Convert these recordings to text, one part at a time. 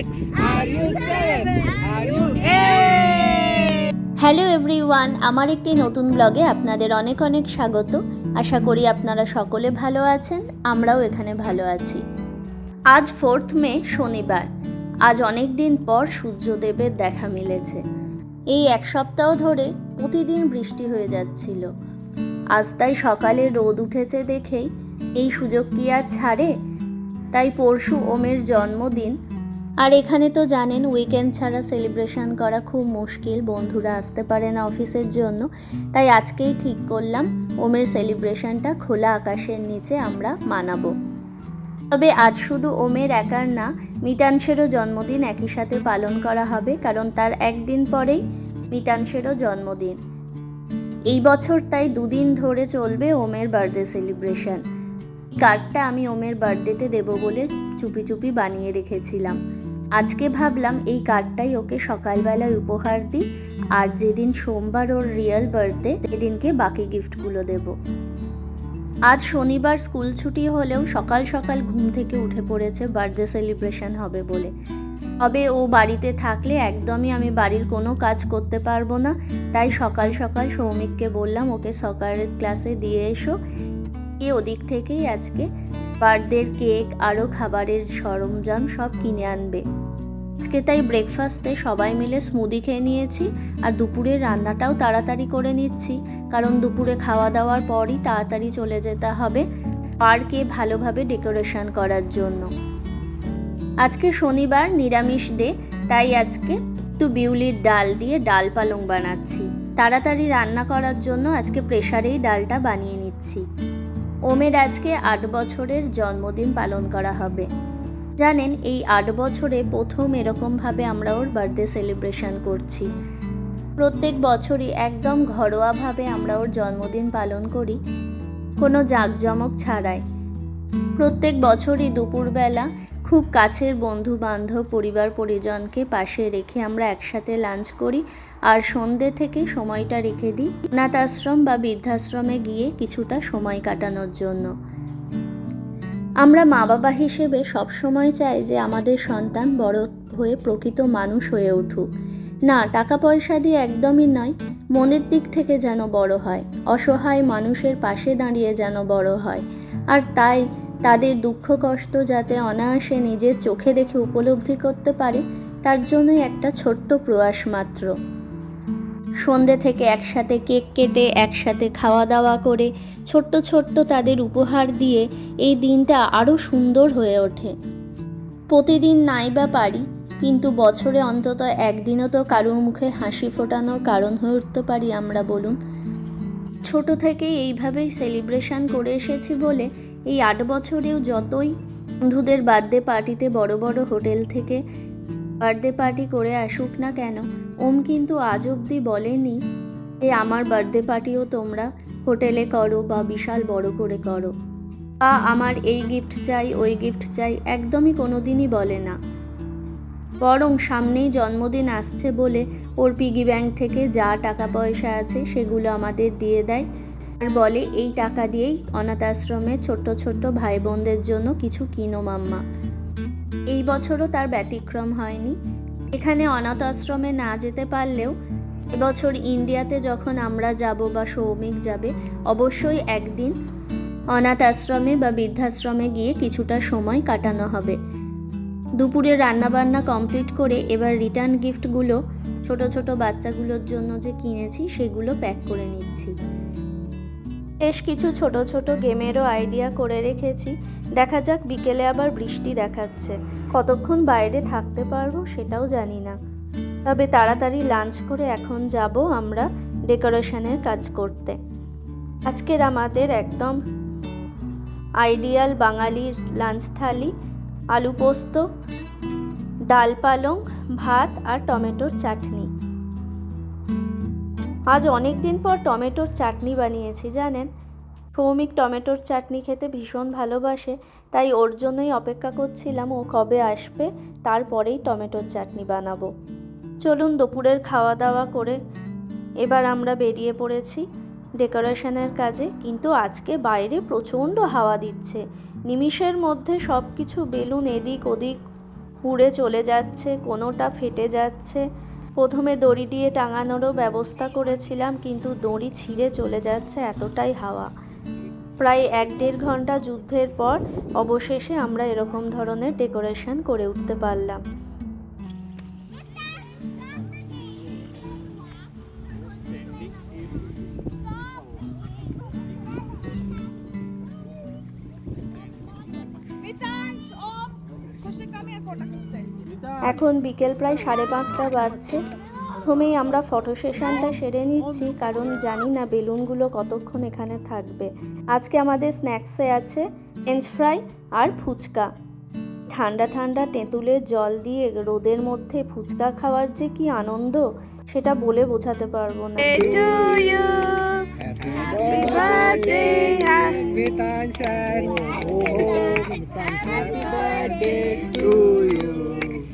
six? Are you seven? Are you hello everyone আমার একটি নতুন ব্লগে আপনাদের অনেক অনেক স্বাগত। আশা করি আপনারা সকলে ভালো আছেন আমরাও এখানে ভালো আছি। আজ ফোর্থ মে শনিবার। আজ অনেক দিন পর সূর্যদেবের দেখা মিলেছে। এই এক সপ্তাহ ধরে প্রতিদিন বৃষ্টি হয়ে যাচ্ছিল। আজ তাই সকালে রোদ উঠেছে দেখেই এই সুযোগ কি আর ছাড়ে? তাই পরশু ওমের জন্মদিন আর এখানে তো জানেন উইকেন্ড ছাড়া সেলিব্রেশন করা খুব মুশকিল, বন্ধুরা আসতে পারে না অফিসের জন্য। তাই আজকেই ঠিক করলাম, ওমের সেলিব্রেশনটা খোলা আকাশের নিচে আমরা মানাবো। তবে আজ শুধু ওমের একার না, মিতাংশেরও জন্মদিন একই সাথে পালন করা হবে, কারণ তার একদিন পরেই মিতাংশেরও জন্মদিন। এই বছর তাই দুদিন ধরে চলবে ওমের বার্থডে সেলিব্রেশন কার্ডটা আমি ওমের বার্থডেতে দেবো বলে চুপি চুপি বানিয়ে রেখেছিলাম। আজকে ভাবলাম এই কার্ডটাই ওকে সকালবেলায় উপহার দিই, আর যেদিন সোমবার ওর রিয়েল বার্থডে সেদিনকে বাকি গিফটগুলো দেব। আজ শনিবার স্কুল ছুটি হলেও সকাল সকাল ঘুম থেকে উঠে পড়েছে বার্থডে সেলিব্রেশন হবে বলে। তবে ও বাড়িতে থাকলে একদমই আমি বাড়ির কোনো কাজ করতে পারব না, তাই সকাল সকাল সৌমিককে বললাম, ওকে সকালের ক্লাসে দিয়ে এসো। এ ওদিক থেকেই আজকে বার্থডের কেক আরও খাবারের সরঞ্জাম সব কিনে আনবে। আজকে তাই ব্রেকফাস্টে সবাই মিলে স্মুদি খেয়ে নিয়েছি আর দুপুরের রান্নাটাও তাড়াতাড়ি করে নিচ্ছি, কারণ দুপুরে খাওয়া দাওয়ার পরই তাড়াতাড়ি চলে যেতে হবে পার্কে ভালোভাবে ডেকোরেশন করার জন্য। আজকে শনিবার নিরামিষ ডে, তাই আজকে একটু বিউলির ডাল দিয়ে ডাল পালং বানাচ্ছি। তাড়াতাড়ি রান্না করার জন্য আজকে প্রেসারেই ডালটা বানিয়ে নিচ্ছি। ওমের আজকে আট বছরের জন্মদিন পালন করা হবে। জানেন, এই আট বছরে প্রথম এরকমভাবে আমরা ওর বার্থডে সেলিব্রেশন করছি। প্রত্যেক বছরই একদম ঘরোয়াভাবে আমরা ওর জন্মদিন পালন করি, কোনো জাঁকজমক ছাড়াই। প্রত্যেক বছরই দুপুরবেলা খুব কাছের বন্ধু বান্ধব, পরিবার, পরিজনকে পাশে রেখে আমরা একসাথে লাঞ্চ করি আর সন্ধে থেকে সময়টা রেখে দিই অনাথ আশ্রম বা বৃদ্ধাশ্রমে গিয়ে কিছুটা সময় কাটানোর জন্য। আমরা মা বাবা হিসেবে সবসময় চাই যে আমাদের সন্তান বড় হয়ে প্রকৃত মানুষ হয়ে উঠুক। না টাকা পয়সা দিয়ে একদমই নয়, মনের দিক থেকে যেন বড় হয়, অসহায় মানুষের পাশে দাঁড়িয়ে যেন বড় হয়। আর তাই তাদের দুঃখ কষ্ট যাতে অনায়াসে নিজের চোখে দেখে উপলব্ধি করতে পারে, তার জন্যই একটা ছোট্ট প্রয়াস মাত্র। সন্ধে থেকে একসাথে কেক কেটে, একসাথে খাওয়া দাওয়া করে, ছোট্ট ছোট্ট তাদের উপহার দিয়ে এই দিনটা আরও সুন্দর হয়ে ওঠে। প্রতিদিন নাই বা পারি, কিন্তু বছরে অন্তত একদিনও তো কারোর মুখে হাসি ফোটানোর কারণ হয়ে উঠতে পারি আমরা বলুন। ছোট থেকেই এইভাবেই সেলিব্রেশন করে এসেছি বলে এই আট বছরেও যতই বন্ধুদের বার্থডে পার্টিতে বড় বড় হোটেল থেকে বার্থডে পার্টি করে আসুক না কেন, ওম কিন্তু আজ অবধি বলেনি যে আমার বার্থডে পার্টিও তোমরা হোটেলে করো বা বিশাল বড় করে করো। বা আমার এই গিফট চাই, ওই গিফট চাই একদমই কোনো দিনই বলে না। বরং সামনেই জন্মদিন আসছে বলে ওর পিগি ব্যাংক থেকে যা টাকা পয়সা আছে সেগুলো আমাদের দিয়ে দেয়। আর বলে, এই টাকা দিয়েই অনাথ আশ্রমে ছোট্ট ছোট্ট ভাই বোনদের জন্য কিছু কিনো, মাম্মা। এই বছরও তার ব্যতিক্রম হয়নি। এখানে অনাথ আশ্রমে না যেতে পারলেও এবছর ইন্ডিয়াতে যখন আমরা যাব বা সৌমিক যাবে, অবশ্যই একদিন অনাথ আশ্রমে বা বৃদ্ধাশ্রমে গিয়ে কিছুটা সময় কাটানো হবে। দুপুরে রান্নাবান্না কমপ্লিট করে এবার রিটার্ন গিফটগুলো ছোট ছোট বাচ্চাগুলোর জন্য যে কিনেছি, সেগুলো প্যাক করে নিচ্ছি। বেশ কিছু ছোট ছোট গেমেরও আইডিয়া করে রেখেছি। দেখা যাক, বিকেলে আবার বৃষ্টি দেখাচ্ছে। কতক্ষণ বাইরে থাকতে পারব সেটাও জানি না। তবে তাড়াতাড়ি লাঞ্চ করে এখন যাব আমরা ডেকোরেশনের কাজ করতে। আজকের আমাদের একদম আইডিয়াল বাঙালির লাঞ্চ থালি, আলু পোস্ত, ডাল পালং, ভাত আর টমেটোর চাটনি। আজ অনেক দিন পর টমেটোর চাটনি বানিয়েছি, জানেন? সৌমিক টমেটোর চাটনি খেতে ভীষণ ভালোবাসে, তাই ওর জন্যই অপেক্ষা করছিলাম ও কবে আসবে, তারপরেই টমেটোর চাটনি বানাবো। চলুন দুপুরের খাওয়া দাওয়া করে এবার আমরা বেরিয়ে পড়েছি ডেকোরেশনের কাজে, কিন্তু আজকে বাইরে প্রচণ্ড হাওয়া দিচ্ছে। নিমিষের মধ্যে সব কিছু বেলুন এদিক ওদিক উড়ে চলে যাচ্ছে, কোনোটা ফেটে যাচ্ছে। প্রথমে দড়ি দিয়ে টাঙানোরও ব্যবস্থা করেছিলাম, কিন্তু দড়ি ছিঁড়ে চলে যাচ্ছে এতটাই হাওয়া। প্রায় এক দেড় ঘণ্টা যুদ্ধের পর অবশেষে আমরা এরকম ধরনের ডেকোরেশন করে উঠতে পারলাম. এখন বিকেল প্রায় সাড়ে পাঁচটা বাজছে প্রথমেই আমরা ফটো সেশনটা সেরে নিচ্ছি কারণ জানি না বেলুনগুলো কতক্ষণ এখানে থাকবে আজকে আমাদের স্ন্যাক্সে আছে ফ্রেঞ্চ ফ্রাই আর ফুচকা ঠান্ডা ঠান্ডা তেঁতুলের জল দিয়ে রোদের মধ্যে ফুচকা খাওয়ার যে কি আনন্দ সেটা বলে বোঝাতে পারব না. Happy birthday to you.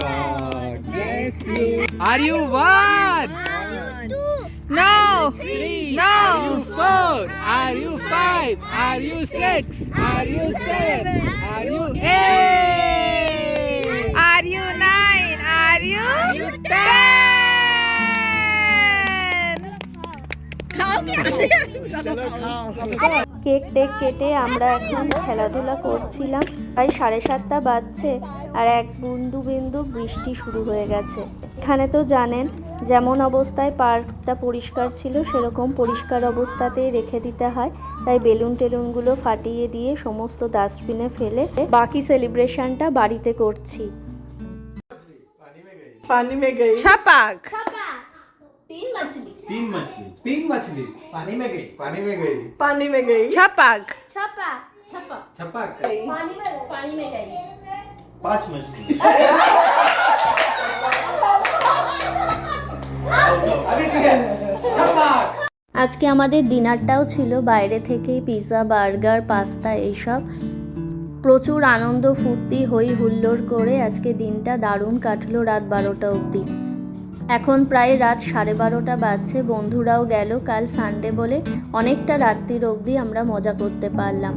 God bless you. Are you one? No! No! Are you four? Are you five? Are you six? Are you seven? Are you eight? Are you nine? Are you ten? Cake take কেটে আমরা এখন খেলাধুলা করছিলাম প্রায় সাড়ে সাতটা বাজছে আর এক বিন্দু বিন্দু বৃষ্টি শুরু হয়ে গেছে। এখানে তো জানেন যেমন অবস্থায় পার্কটা পরিষ্কার ছিল সেরকম পরিষ্কার অবস্থাতেই রেখে দিতে হয়। তাই বেলুন টেলুনগুলো ফাটিয়ে দিয়ে সমস্ত ডাস্টবিনে ফেলে বাকি সেলিব্রেশনটা বাড়িতে করছি। পানি মে গই। ছাপাক। পানি ছাপাক। ছাপাক। ছাপাক। ছাপাক। পানি মে পানি মে গই। पांच मछली अभी ठीक है छपाक আজকে আমাদের ডিনারটাও ছিল বাইরে থেকেই পিৎজা বার্গার পাস্তা এইসব প্রচুর আনন্দ ফুর্তি হই হুল্লোড় করে আজকে দিনটা দারুণ কাটলো রাত বারোটা অবধি এখন প্রায় রাত সাড়ে বারোটা বাজছে বন্ধুরাও গেল কাল সানডে বলে অনেকটা রাত্রির অবধি আমরা মজা করতে পারলাম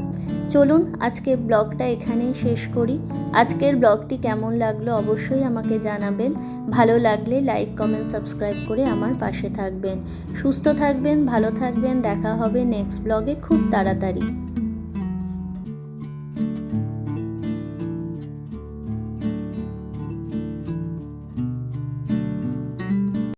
চলুন আজকে ব্লগটা এখানেই শেষ করি। আজকের ব্লগটি কেমন লাগল অবশ্যই আমাকে জানাবেন। ভালো লাগলে লাইক, কমেন্ট, সাবস্ক্রাইব করে আমার পাশে থাকবেন। সুস্থ থাকবেন, ভালো থাকবেন। দেখা হবে নেক্সট ব্লগে খুব তাড়াতাড়ি।